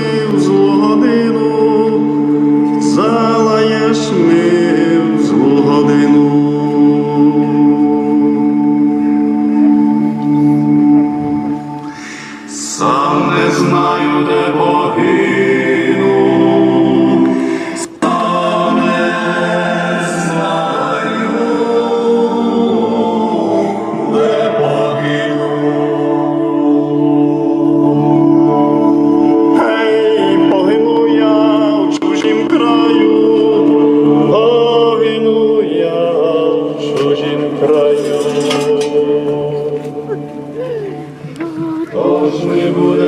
залаєш ми в Хто ж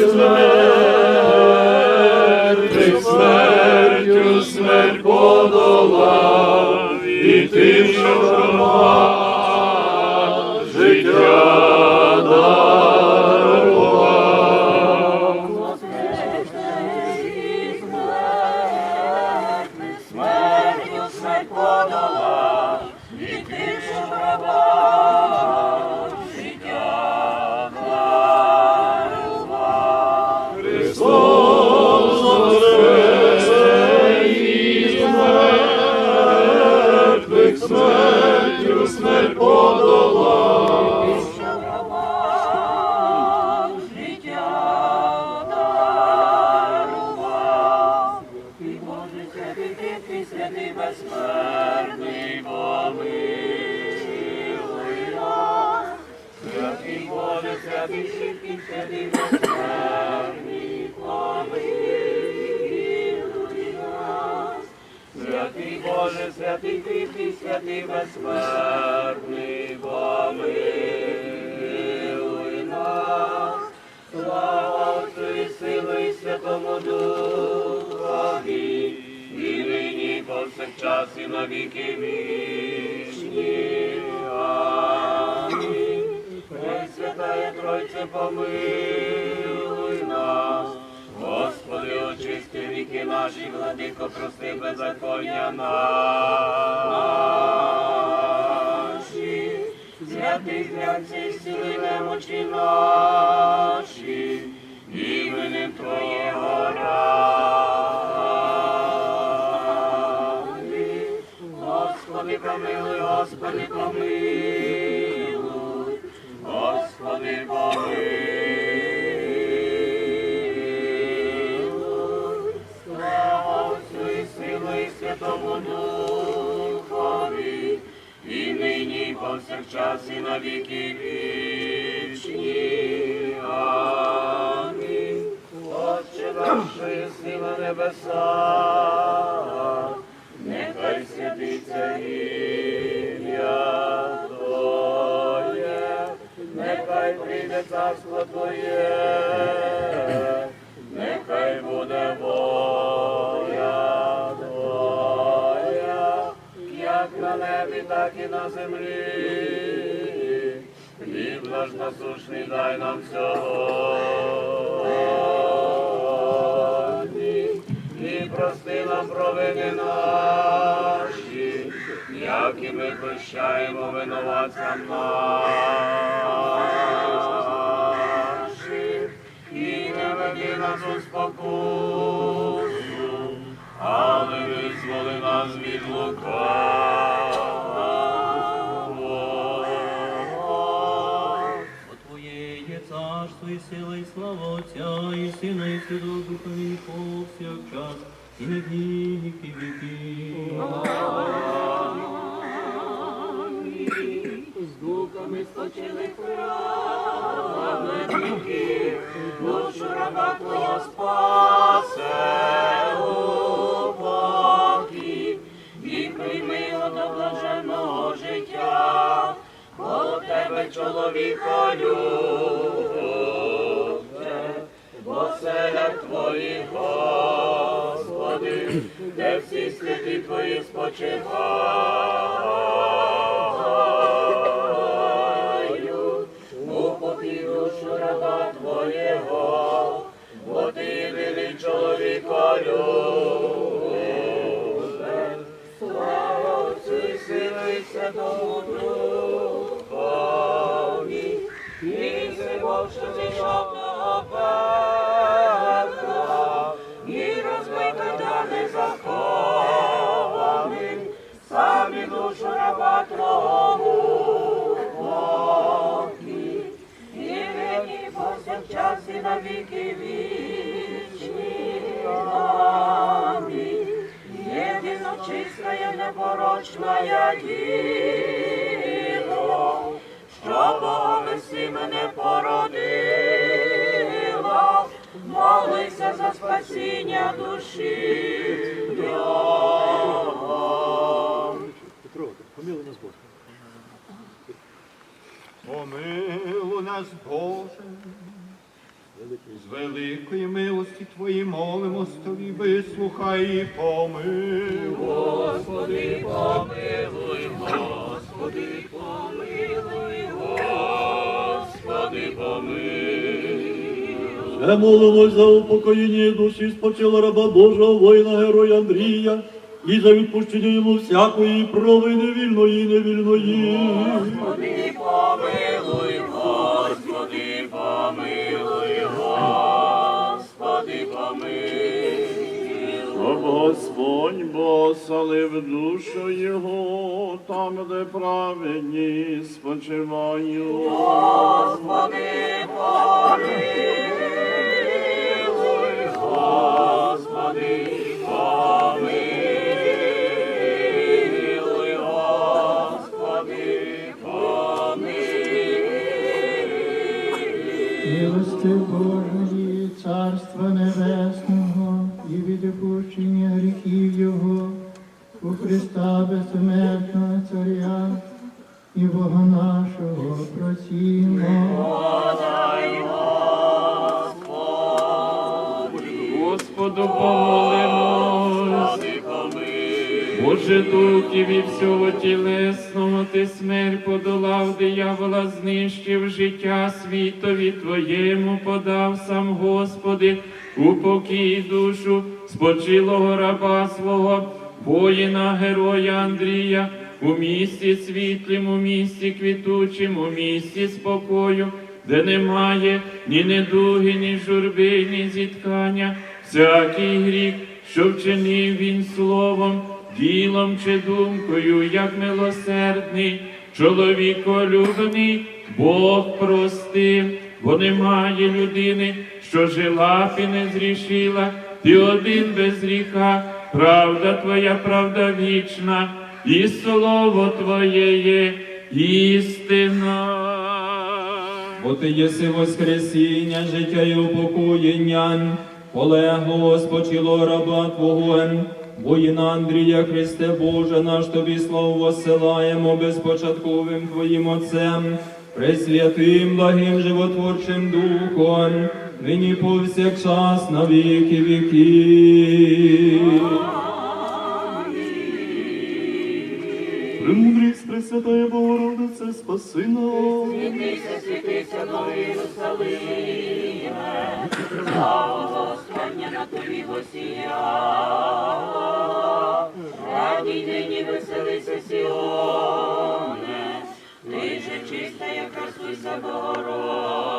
із смертю смерть подолав, і тим, що життя Святому Духові, і нині, повсякчас, і на віки вічні. Амінь. Пресвятая Тройце, помилуй нас. Господи, очисти віки наші, владико, прости беззаконня наші. Святий глянці, зціли немочі наші, іменем Твоєго. Господи, помилуй, Господи, помилуй, Господи, помилуй. Слава Отцю і Сину Святому Духові, і нині, і повсякчас, і на віки як на небі, так і на землі. Хліб наш насушний дай нам сьогодні, і прости нам провини наші, як і ми прощаємо винуватцям нашим, і не веди нас у а визволи нас від лукавого. Бо Твоє царство і сила, і слава і сина, і Святого повсякчас, і на віки віки. З духами спочили храм, душу раба Твого спасе. Блаженного життя, бо тебе чоловіка любе, бо селя Твої, Господи, де всі святі Твої спочивають, чистая, непорочная діво, що Бога весі мене породила, молися за спасіння душі. Його. Помилуй нас, Боже, з великої милості Твої молимось Тобі, вислухай і помилуй. Господи, помилуй, Господи, помилуй, Господи, помилуй. Ще молимось за упокоєння душі спочила раба Божого воїна героя Андрія і за відпущення йому всякої провини вільної і невільної. Господи, Господь босалив душу Його, там, де праведні спочивають. Господи, помилуй, Господи, помилуй, Господи, помилуй. Милости Божої, Царства Небесного покій душу спочилого раба свого, воїна, героя Андрія, у місті світлім, у місті квітучим, у місті спокою, де немає ні недуги, ні журби, ні зіткання, всякий гріх, що вчинив він словом, ділом чи думкою, як милосердний, чоловіколюбний, Бог простив, бо немає людини, що жила б і не зрішила, ти один без гріха, правда твоя, правда вічна, і слово Твоє є істина. Бо ти єси воскресіння, життя і упокоєння, полеглого спочило раба Твого, воїна Андрія Христе Боже, наш Тобі славу воссилаємо безпочатковим Твоїм Отцем, пресвятим, благим, животворчим Духом, нині повсякчас на віки віків. Премудрість Пресвятая Богородице, спаси нас. Світися, світися, новий Єрусалиме, слава Господня на тобі восія. Радій нині веселися, Сіоне, ти же чиста, як красуйся, Богородице,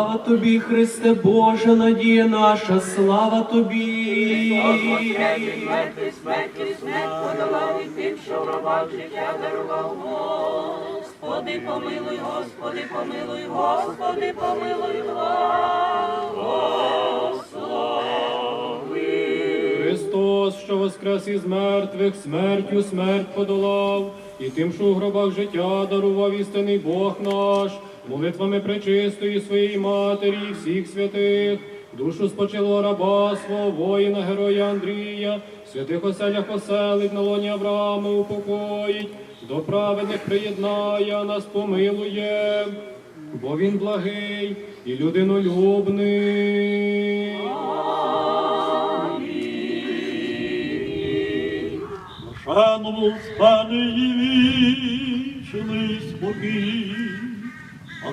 Слава тобі, Христе Боже, надія наша, слава тобі. Смертю, смерть подолав і тим, що в робах життя дарував. Господи, помилуй, Господи, помилуй, Господи, помилуй, Христос, що воскрес із мертвих, смертю смерть подолав, і тим, що у гробах життя дарував істинний Бог наш, молитвами пречистої своєї матері, і всіх святих, душу спочилого раба свого, воїна, героя Андрія, в святих оселях оселить, на лоні Авраама упокоїть, до праведних приєднає, нас помилує, бо він благий і людинолюбний. Шану стане і вічний спокій.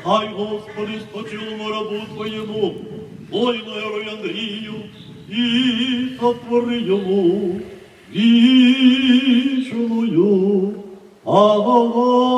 Хай, Господи, спочилому рабу Твоєму, воїну герою Андрію, і сотвори йому вічною Аллилуйя.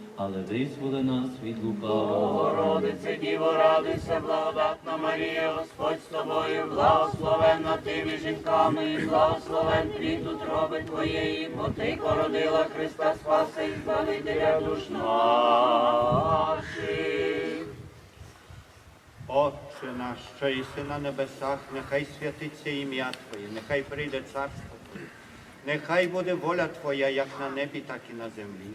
але визволи нас від лукавого. Богородице, Діво, радуйся, благодатна Марія, Господь з тобою, благословенна ти між жінками, і благословен плід утроби твоєї, бо ти породила Христа Спаса і Збавителя душ наших. Отче наш, що єси на небесах, нехай святиться ім'я Твоє, нехай прийде царство Твоє, нехай буде воля Твоя, як на небі, так і на землі.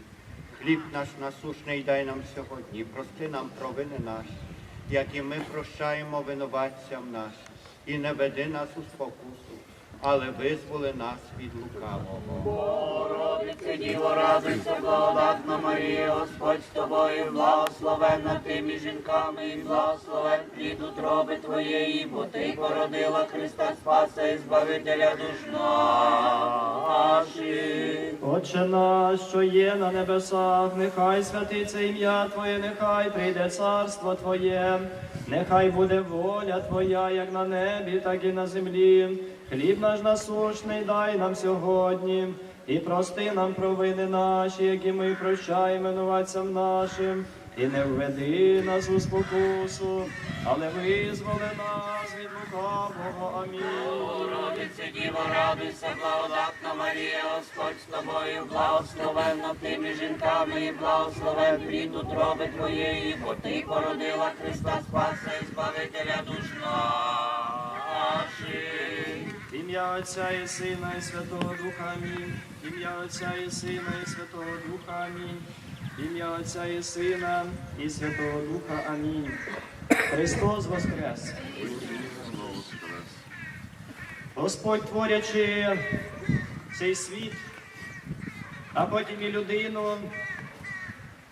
Хліб наш насушний дай нам сьогодні, прости нам провини наші, як і ми прощаємо винуватцям нашим, і не веди нас у спокусу, але визволи нас від лукавого. Богородице, Діво, радуйся, благодатна Марія, Господь з тобою, благословенна ти між жінками, і благословен плід утроби твоєї, бо ти породила Христа Спаса і Збавителя душ наших. Отче наш, що є на небесах, нехай святиться ім'я Твоє, нехай прийде царство Твоє, нехай буде воля Твоя, як на небі, так і на землі. Хліб наш насущний дай нам сьогодні, і прости нам провини наші, які ми прощаємо винуватцям нашим. І не введи нас у спокусу, але визволи нас від лукавого. Амінь. Богородице, Діво, радуйся, благодатна Марія, Господь з тобою, благословенна ти між жінками, і благословен плід утроби твоєї, бо ти породила Христа Спаса і Збавителя душ наших. Ім'я Отця і Сина і Святого Духа Амінь. Ім'я Отця і Сина і Святого Духа Амінь. Ім'я Отця і Сина і Святого Духа Амінь. Христос Воскрес! Господь творячи цей світ, а потім і людину,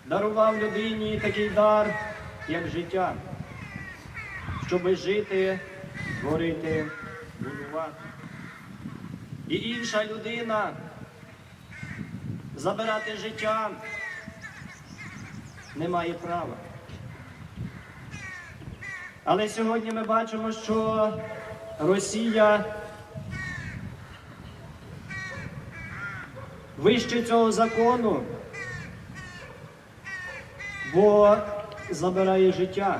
дарував людині такий дар, як життя, щоби жити, творити, будувати. І інша людина забирати життя не має права. Але сьогодні ми бачимо, що Росія вище цього закону, бо забирає життя,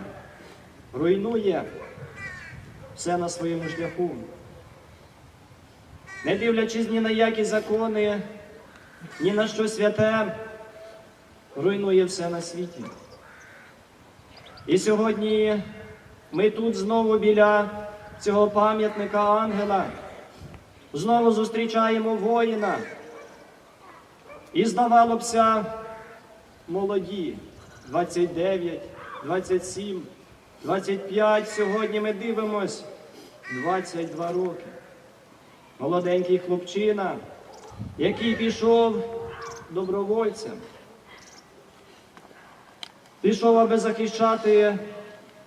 руйнує все на своєму шляху. Не дивлячись ні на які закони, ні на що святе, руйнує все на світі. І сьогодні ми тут знову біля цього пам'ятника ангела, знову зустрічаємо воїна. І здавалося, молоді 29, 27, 25. Сьогодні ми дивимось 22 роки. Молоденький хлопчина, який пішов добровольцем. Пішов, аби захищати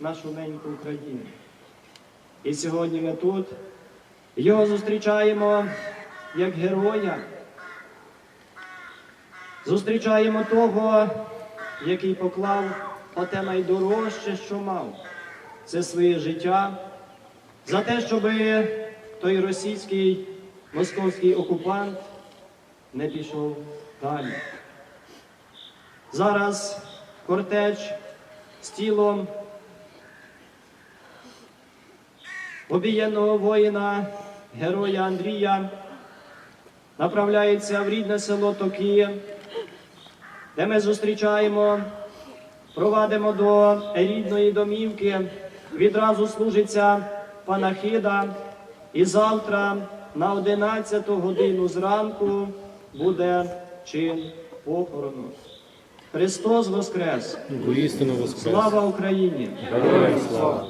нашу неньку Україну. І сьогодні ми тут його зустрічаємо як героя. Зустрічаємо того, який поклав оте найдорожче, що мав. Це своє життя за те, щоб той російський московський окупант не пішов далі. Зараз кортеж з тілом обієнного воїна, героя Андрія, направляється в рідне село Токи, де ми зустрічаємо, провадимо до рідної домівки, відразу служиться панахида, і завтра на 11 годину зранку буде чин похорону. Христос Воскрес! Слава Україні! Героям слава!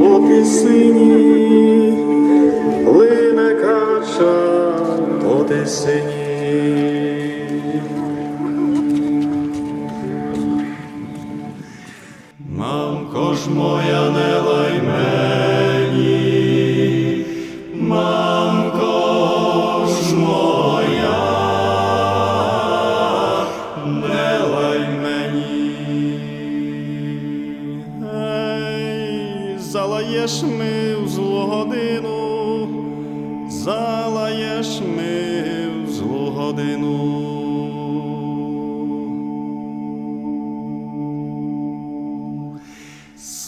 По тисині, каша, кача по тисині.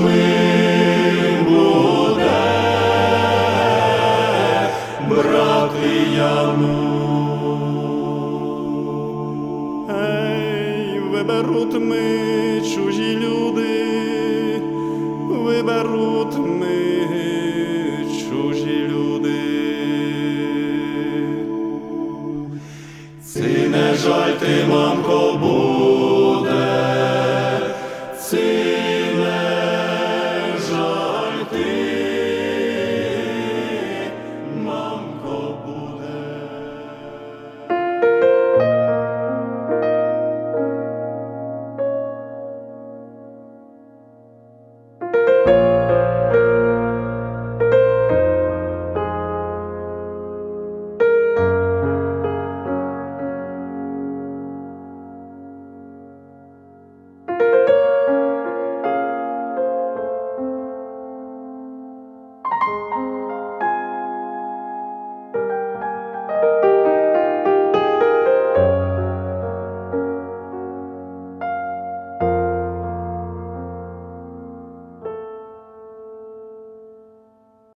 ми